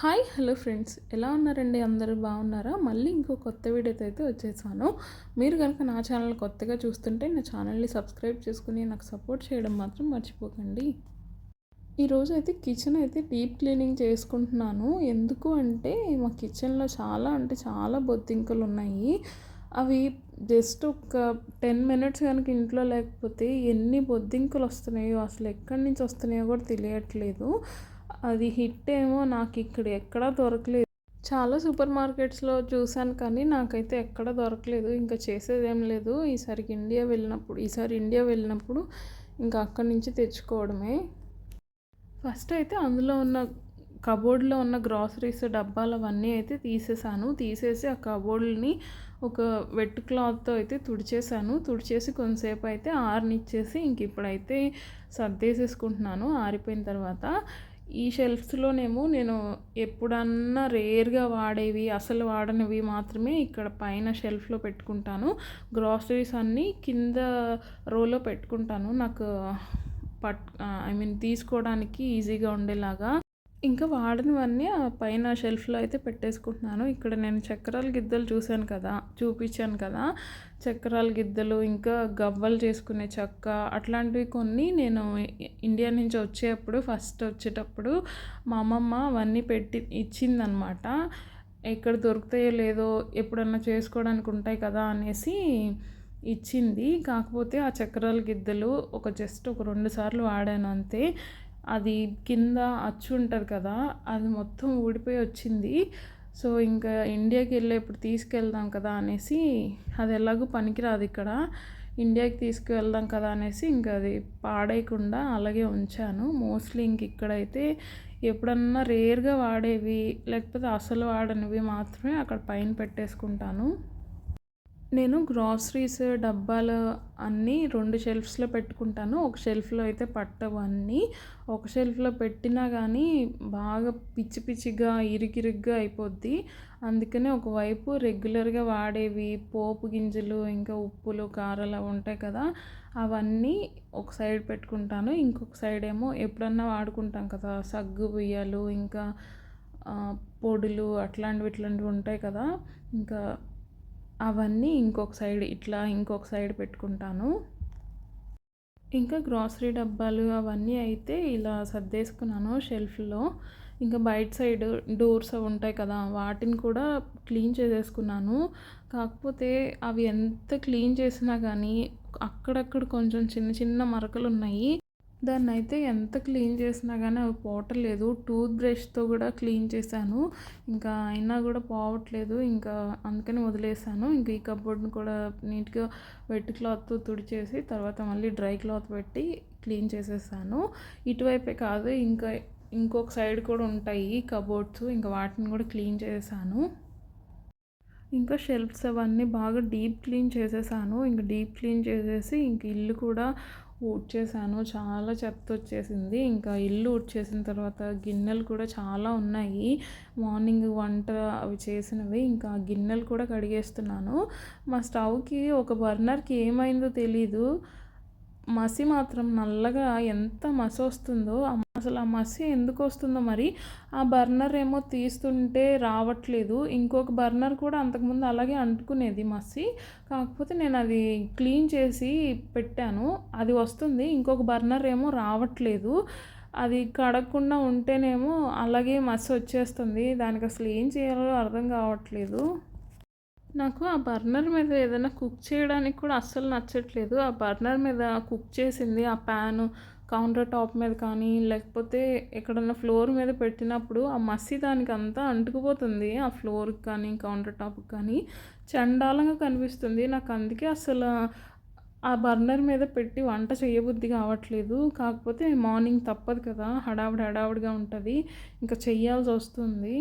Hi hello friends. ఎలా ఉన్నారండి? అందరూ బాగున్నారా? మళ్ళీ ఇంకో కొత్త వీడియోతో అయితే వచ్చేసాను. మీరు కనుక నా ఛానల్ కొత్తగా చూస్తుంటే నా ఛానల్ని సబ్స్క్రైబ్ చేసుకుని నాకు సపోర్ట్ చేయడం మాత్రం మర్చిపోకండి. ఈరోజు అయితే కిచెన్ అయితే డీప్ క్లీనింగ్ చేసుకుంటున్నాను. ఎందుకు అంటే మా కిచెన్లో చాలా అంటే చాలా బొద్దింకలు ఉన్నాయి. అవి జస్ట్ ఒక టెన్ మినిట్స్ కనుక ఇంట్లో లేకపోతే ఎన్ని బొద్దింకలు వస్తున్నాయో అసలు ఎక్కడి నుంచి వస్తున్నాయో కూడా తెలియట్లేదు. అది హిట్ ఏమో నాకు ఇక్కడ ఎక్కడా దొరకలేదు. చాలా సూపర్ మార్కెట్స్లో చూశాను కానీ నాకైతే ఎక్కడ దొరకలేదు. ఇంకా చేసేదేం లేదు. ఈసారికి ఇండియా వెళ్ళినప్పుడు ఈసారి ఇండియా వెళ్ళినప్పుడు ఇంకా అక్కడి నుంచి తెచ్చుకోవడమే. ఫస్ట్ అయితే అందులో ఉన్న కబోర్డ్లో ఉన్న గ్రాసరీస్ డబ్బాలు అవన్నీ అయితే తీసేసాను. తీసేసి ఆ కబోర్డ్ని ఒక వెట్ క్లాత్తో అయితే తుడిచేసాను. తుడిచేసి కొంతసేపు అయితే ఆరినిచ్చేసి ఇంక ఇప్పుడైతే సర్దేసేసుకుంటున్నాను. ఆరిపోయిన తర్వాత ఈ షెల్ఫ్స్లోనేమో నేను ఎప్పుడన్నా రేర్గా వాడేవి అసలు వాడనివి మాత్రమే ఇక్కడ పైన షెల్ఫ్లో పెట్టుకుంటాను. గ్రాసరీస్ అన్నీ కింద రోలో పెట్టుకుంటాను. నాకు పట్ ఐ మీన్ తీసుకోవడానికి ఈజీగా ఉండేలాగా ఇంకా వాడినవన్నీ ఆ పైన షెల్ఫ్లో అయితే పెట్టేసుకుంటున్నాను. ఇక్కడ నేను చక్రాల గిద్దలు చూశాను కదా చూపించాను కదా. చక్రాల గిద్దలు ఇంకా గవ్వలు చేసుకునే చెక్క అట్లాంటివి కొన్ని నేను ఇండియా నుంచి వచ్చేటప్పుడు ఫస్ట్ వచ్చేటప్పుడు మా అమ్మమ్మ అవన్నీ పెట్టి ఇచ్చిందనమాట. ఎక్కడ దొరుకుతాయో లేదో ఎప్పుడన్నా చేసుకోవడానికి ఉంటాయి కదా అనేసి ఇచ్చింది. కాకపోతే ఆ చక్రాల గిద్దలు ఒక జస్ట్ ఒక రెండు సార్లు వాడాను అంతే. అది కింద అచ్చు ఉంటుంది కదా అది మొత్తం ఊడిపోయి వచ్చింది. సో ఇంకా ఇండియాకి వెళ్ళి ఇప్పుడు తీసుకెళ్దాం కదా అనేసి అది ఎలాగో పనికిరాదు ఇక్కడ. ఇండియాకి తీసుకువెళ్దాం కదా అనేసి ఇంకా అది పాడేయకుండా అలాగే ఉంచాను. మోస్ట్లీ ఇంక ఇక్కడైతే ఎప్పుడన్నా రేర్గా వాడేవి లేకపోతే అసలు వాడనివి మాత్రమే అక్కడ పైన పెట్టేసుకుంటాను. నేను గ్రాసరీస్ డబ్బాలు అన్నీ రెండు షెల్ఫ్స్లో పెట్టుకుంటాను. ఒక షెల్ఫ్లో అయితే పట్టవు అన్నీ ఒక షెల్ఫ్లో పెట్టినా కానీ బాగా పిచ్చి పిచ్చిగా ఇరిగిరిగ్గా అయిపోద్ది. అందుకనే ఒకవైపు రెగ్యులర్గా వాడేవి పోపు గింజలు ఇంకా ఉప్పులు కారాలు ఉంటాయి కదా అవన్నీ ఒక సైడ్ పెట్టుకుంటాను. ఇంకొక సైడ్ ఏమో ఎప్పుడన్నా వాడుకుంటాం కదా సగ్గు బియ్యాలు ఇంకా పొడులు అట్లాంటివి ఇట్లాంటివి ఉంటాయి కదా ఇంకా అవన్నీ ఇంకొక సైడ్ ఇట్లా ఇంకొక సైడ్ పెట్టుకుంటాను. ఇంకా గ్రాసరీ డబ్బాలు అవన్నీ అయితే ఇలా సర్దేసుకున్నాను షెల్ఫ్లో. ఇంకా బయట సైడ్ డోర్స్ అవి ఉంటాయి కదా వాటిని కూడా క్లీన్ చేసేసుకున్నాను. కాకపోతే అవి ఎంత క్లీన్ చేసినా కానీ అక్కడక్కడ కొంచెం చిన్న చిన్న మరకలు ఉన్నాయి దాన్ని అయితే ఎంత క్లీన్ చేసినా కానీ అవి పోవట్లేదు. టూత్ బ్రష్తో కూడా క్లీన్ చేశాను. ఇంకా అయినా కూడా పోవట్లేదు. ఇంకా అందుకని వదిలేసాను ఇంకా ఈ కబోర్డ్ని కూడా నీట్గా వెట్ క్లాత్ తుడిచేసి తర్వాత మళ్ళీ డ్రై క్లాత్ పెట్టి క్లీన్ చేసేసాను. ఇటువైపే కాదు ఇంకా ఇంకొక సైడ్ కూడా ఉంటాయి కబోర్డ్స్. ఇంకా వాటిని కూడా క్లీన్ చేశాను ఇంకా షెల్ఫ్స్ అవన్నీ బాగా డీప్ క్లీన్ చేసేసాను. ఇంకా డీప్ క్లీన్ చేసేసి ఇంక ఇల్లు కూడా ఊడ్చేసాను చాలా చెత్త వచ్చేసింది ఇంకా ఇల్లు ఊడ్చేసిన తర్వాత గిన్నెలు కూడా చాలా ఉన్నాయి. మార్నింగ్ వంట అవి చేసినవి. ఇంకా గిన్నెలు కూడా కడిగేస్తున్నాను. మా స్టవ్కి ఒక బర్నర్కి ఏమైందో తెలీదు. మసి మాత్రం నల్లగా ఎంత మసి వస్తుందో అసలు ఆ మసి ఎందుకు వస్తుందో మరి ఆ బర్నర్ ఏమో తీస్తుంటే రావట్లేదు. ఇంకొక బర్నర్ కూడా అంతకుముందు అలాగే అంటుకునేది మసి. కాకపోతే నేను అది క్లీన్ చేసి పెట్టాను. అది వస్తుంది. ఇంకొక బర్నర్ ఏమో రావట్లేదు. అది కడగకుండా ఉంటేనేమో అలాగే మసి వచ్చేస్తుంది. దానికి అసలు ఏం చేయాలో అర్థం కావట్లేదు. నాకు ఆ బర్నర్ మీద ఏదైనా కుక్ చేయడానికి కూడా అస్సలు నచ్చట్లేదు. ఆ బర్నర్ మీద కుక్ చేసింది ఆ ప్యాను కౌంటర్ టాప్ మీద కానీ లేకపోతే ఎక్కడన్నా ఫ్లోర్ మీద పెట్టినప్పుడు ఆ మసి దానికి అంతా అంటుకుపోతుంది. ఆ ఫ్లోర్కి కానీ కౌంటర్ టాప్కి కానీ చండాలంగా కనిపిస్తుంది. నాకు అందుకే అసలు ఆ బర్నర్ మీద పెట్టి వంట చేయబుద్ధి కావట్లేదు. కాకపోతే మార్నింగ్ తప్పదు కదా హడావిడి హడావిడిగా ఉంటుంది. ఇంకా చెయ్యాల్సి వస్తుంది.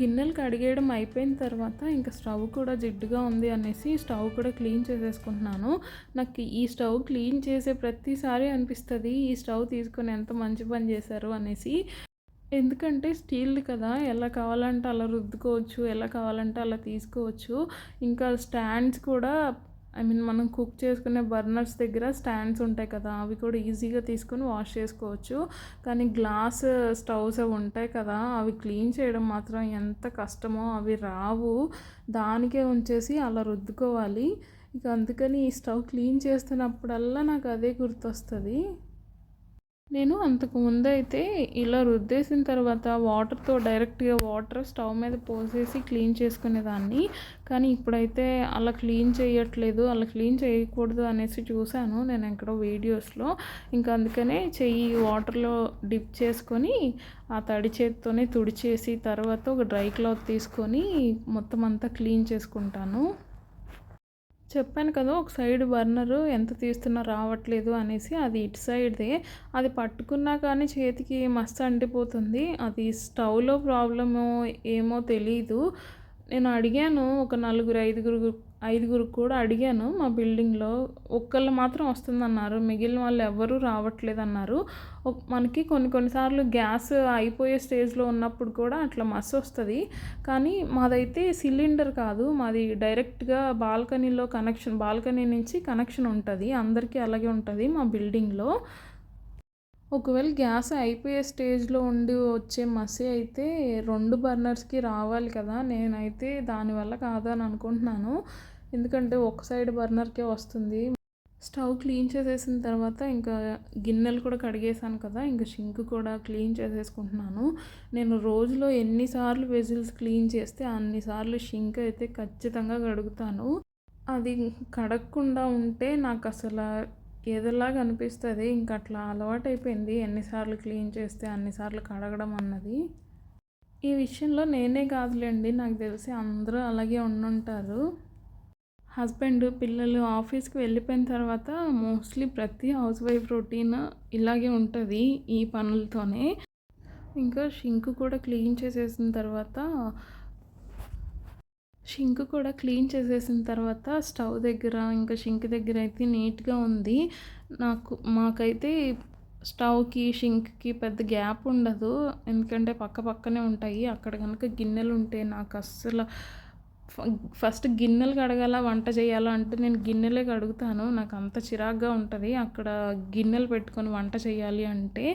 గిన్నెలు కడిగేయడం అయిపోయిన తర్వాత ఇంకా స్టవ్ కూడా జిడ్డుగా ఉంది అనేసి స్టవ్ కూడా క్లీన్ చేసేసుకుంటున్నాను. నాకు ఈ స్టవ్ క్లీన్ చేసే ప్రతిసారి అనిపిస్తుంది ఈ స్టవ్ తీసుకొని ఎంత మంచి పని చేశారు అనేసి. ఎందుకంటే స్టీల్ది కదా ఎలా కావాలంటే అలా రుద్దుకోవచ్చు ఎలా కావాలంటే అలా తీసుకోవచ్చు. ఇంకా స్టాండ్స్ కూడా ఐ మీన్ మనం కుక్ చేసుకునే బర్నర్స్ దగ్గర స్టాండ్స్ ఉంటాయి కదా అవి కూడా ఈజీగా తీసుకొని వాష్ చేసుకోవచ్చు. కానీ గ్లాస్ స్టవ్స్ అవి ఉంటాయి కదా అవి క్లీన్ చేయడం మాత్రం ఎంత కష్టమో అవి రావు. దానికే ఉంచేసి అలా రుద్దుకోవాలి. ఇక అందుకని ఈ స్టవ్ క్లీన్ చేస్తున్నప్పుడల్లా నాకు అదే గుర్తొస్తుంది. నేను అంతకు ముందు అయితే ఇలా రుద్దేసిన తర్వాత వాటర్తో డైరెక్ట్గా వాటర్ స్టవ్ మీద పోసేసి క్లీన్ చేసుకునేదాన్ని. కానీ ఇప్పుడైతే అలా క్లీన్ చేయట్లేదు అలా క్లీన్ చేయకూడదు అనేసి చూశాను నేను ఎక్కడో వీడియోస్లో. ఇంకా అందుకనే చెయ్యి వాటర్లో డిప్ చేసుకొని ఆ తడి చేతితోనే తుడిచేసి తర్వాత ఒక డ్రై క్లాత్ తీసుకొని మొత్తం అంతా క్లీన్ చేసుకుంటాను. చెప్పాను కదా ఒక సైడ్ బర్నరు ఎంత తీస్తున్నా రావట్లేదు అనేసి అది ఇటు సైడ్దే. అది పట్టుకున్నా కానీ చేతికి మస్తు అంటిపోతుంది. అది స్టవ్లో ప్రాబ్లమో ఏమో తెలీదు. నేను అడిగాను ఒక నలుగురు ఐదుగురు ఐదుగురు కూడా అడిగాను. మా బిల్డింగ్లో ఒక్కళ్ళు మాత్రం వస్తుందన్నారు. మిగిలిన వాళ్ళు ఎవ్వరూ రావట్లేదన్నారు. మనకి కొన్ని కొన్నిసార్లు గ్యాస్ అయిపోయే స్టేజ్లో ఉన్నప్పుడు కూడా అట్లా మస్ వస్తుంది. కానీ మాదైతే సిలిండర్ కాదు. మాది డైరెక్ట్గా బాల్కనీలో కనెక్షన్ బాల్కనీ నుంచి కనెక్షన్ ఉంటుంది. అందరికీ అలాగే ఉంటుంది మా బిల్డింగ్లో. ఒకవేళ గ్యాస్ అయిపోయే స్టేజ్లో ఉండి వచ్చే మసి అయితే రెండు బర్నర్స్కి రావాలి కదా. నేనైతే దానివల్ల కాదని అనుకుంటున్నాను. ఎందుకంటే ఒక సైడ్ బర్నర్కే వస్తుంది. స్టవ్ క్లీన్ చేసేసిన తర్వాత ఇంకా గిన్నెలు కూడా కడిగేసాను కదా. ఇంకా షింక్ కూడా క్లీన్ చేసేసుకుంటున్నాను. నేను రోజులో ఎన్నిసార్లు వెజిల్స్ క్లీన్ చేస్తే అన్నిసార్లు షింక్ అయితే ఖచ్చితంగా కడుగుతాను. అది కడగకుండా ఉంటే నాకు అసలు ఏదోలాగా అనిపిస్తుంది. ఇంక అట్లా అలవాటు అయిపోయింది ఎన్నిసార్లు క్లీన్ చేస్తే అన్నిసార్లు కడగడం అన్నది. ఈ విషయంలో నేనే కాదులేండి. నాకు తెలిసి అందరూ అలాగే ఉండుంటారు. హస్బెండ్ పిల్లలు ఆఫీస్కి వెళ్ళిపోయిన తర్వాత మోస్ట్లీ ప్రతి హౌస్ వైఫ్ రొటీన్ ఇలాగే ఉంటుంది ఈ పనులతోనే. ఇంకా షింక్ కూడా క్లీన్ చేసేసిన తర్వాత షింక్ కూడా క్లీన్ చేసేసిన తర్వాత స్టవ్ దగ్గర ఇంకా షింక్ దగ్గర అయితే నీట్గా ఉంది. నాకు మాకైతే స్టవ్కి షింక్కి పెద్ద గ్యాప్ ఉండదు. ఎందుకంటే పక్క పక్కనే ఉంటాయి. అక్కడ కనుక గిన్నెలు ఉంటే నాకు అస్సలు ఫస్ట్ గిన్నెలు కడగాల వంట చేయాలా అంటే నేను గిన్నెలే కడుగుతాను. నాకు అంత చిరాగ్గా ఉంటుంది. అక్కడ గిన్నెలు పెట్టుకొని వంట చేయాలి అంటే.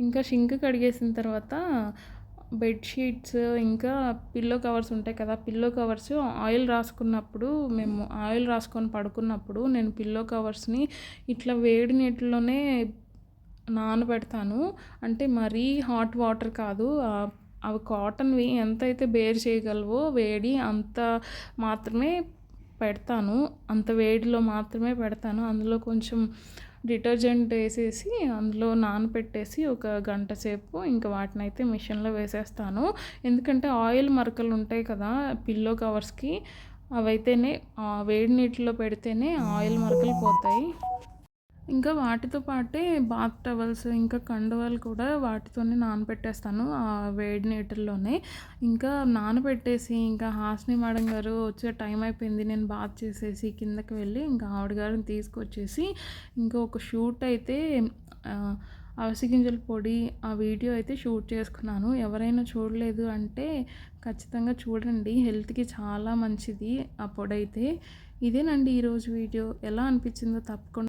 ఇంకా షింక్ కడిగేసిన తర్వాత బెడ్షీట్స్ ఇంకా పిల్లో కవర్స్ ఉంటాయి కదా పిల్లో కవర్స్ ఆయిల్ రాసుకున్నప్పుడు మేము ఆయిల్ రాసుకొని పడుకున్నప్పుడు నేను పిల్లో కవర్స్ని ఇట్లా వేడి నీటిలోనే నానబెడతాను. అంటే మరీ హాట్ వాటర్ కాదు అవి కాటన్వి ఎంత అయితే బేర్ చేయగలవో వేడి అంత మాత్రమే పెడతాను. అంత వేడిలో మాత్రమే పెడతాను. అందులో కొంచెం డిటర్జెంట్ వేసేసి అందులో నానపెట్టేసి ఒక గంట సేపు ఇంకా వాటిని అయితే మిషన్లో వేసేస్తాను. ఎందుకంటే ఆయిల్ మరకలు ఉంటాయి కదా పిల్లో కవర్స్కి అవైతేనే వేడి నీటిలో పెడితేనే ఆయిల్ మరకలు పోతాయి. ఇంకా వాటితో పాటే బాత్ టవల్స్ ఇంకా కండువాలు కూడా వాటితోనే నానబెట్టేస్తాను ఆ వేడి నీటిల్లోనే ఇంకా నానబెట్టేసి ఇంకా హాస్ని మేడం గారు వచ్చే టైం అయిపోయింది. నేను బాత్ చేసేసి కిందకి వెళ్ళి ఇంకా ఆవిడ గారిని తీసుకొచ్చేసి ఇంకా ఒక షూట్ అయితే అవసిగింజల పొడి ఆ వీడియో అయితే షూట్ చేసుకున్నాను. ఎవరైనా చూడలేదు అంటే ఖచ్చితంగా చూడండి. హెల్త్కి చాలా మంచిది ఆ పొడి అయితే ఇదేనండి ఈరోజు వీడియో. ఎలా అనిపించిందో తప్పకుండా